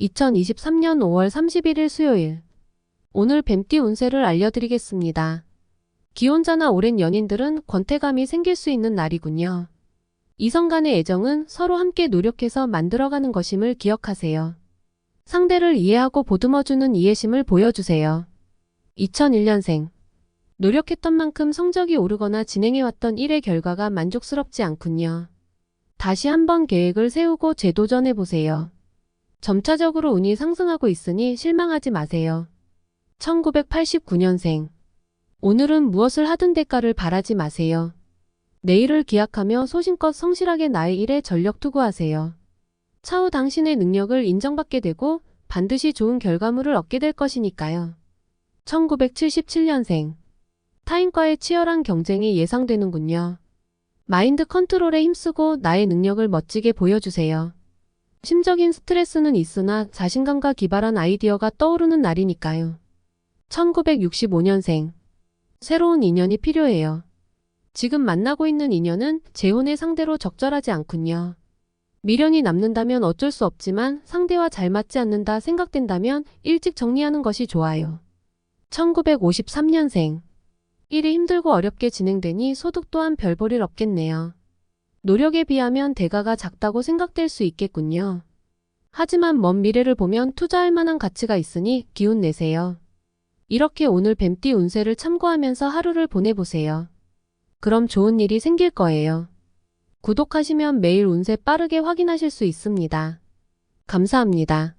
2023년 5월 31일 수요일. 오늘 뱀띠 운세를 알려드리겠습니다. 기혼자나 오랜 연인들은 권태감이 생길 수 있는 날이군요. 이성 간의 애정은 서로 함께 노력해서 만들어가는 것임을 기억하세요. 상대를 이해하고 보듬어주는 이해심을 보여주세요. 2001년생. 노력했던 만큼 성적이 오르거나 진행해왔던 일의 결과가 만족스럽지 않군요. 다시 한번 계획을 세우고 재도전해보세요. 점차적으로 운이 상승하고 있으니 실망하지 마세요. 1989년생. 오늘은 무엇을 하든 대가를 바라지 마세요. 내일을 기약하며 소신껏 성실하게 나의 일에 전력 투구하세요. 차후 당신의 능력을 인정받게 되고 반드시 좋은 결과물을 얻게 될 것이니까요. 1977년생. 타인과의 치열한 경쟁이 예상되는군요. 마인드 컨트롤에 힘쓰고 나의 능력을 멋지게 보여주세요. 심적인 스트레스는 있으나 자신감과 기발한 아이디어가 떠오르는 날이니까요. 1965년생. 새로운 인연이 필요해요. 지금 만나고 있는 인연은 재혼의 상대로 적절하지 않군요. 미련이 남는다면 어쩔 수 없지만 상대와 잘 맞지 않는다 생각된다면 일찍 정리하는 것이 좋아요. 1953년생. 일이 힘들고 어렵게 진행되니 소득 또한 별볼일 없겠네요. 노력에 비하면 대가가 작다고 생각될 수 있겠군요. 하지만 먼 미래를 보면 투자할 만한 가치가 있으니 기운 내세요. 이렇게 오늘 뱀띠 운세를 참고하면서 하루를 보내보세요. 그럼 좋은 일이 생길 거예요. 구독하시면 매일 운세 빠르게 확인하실 수 있습니다. 감사합니다.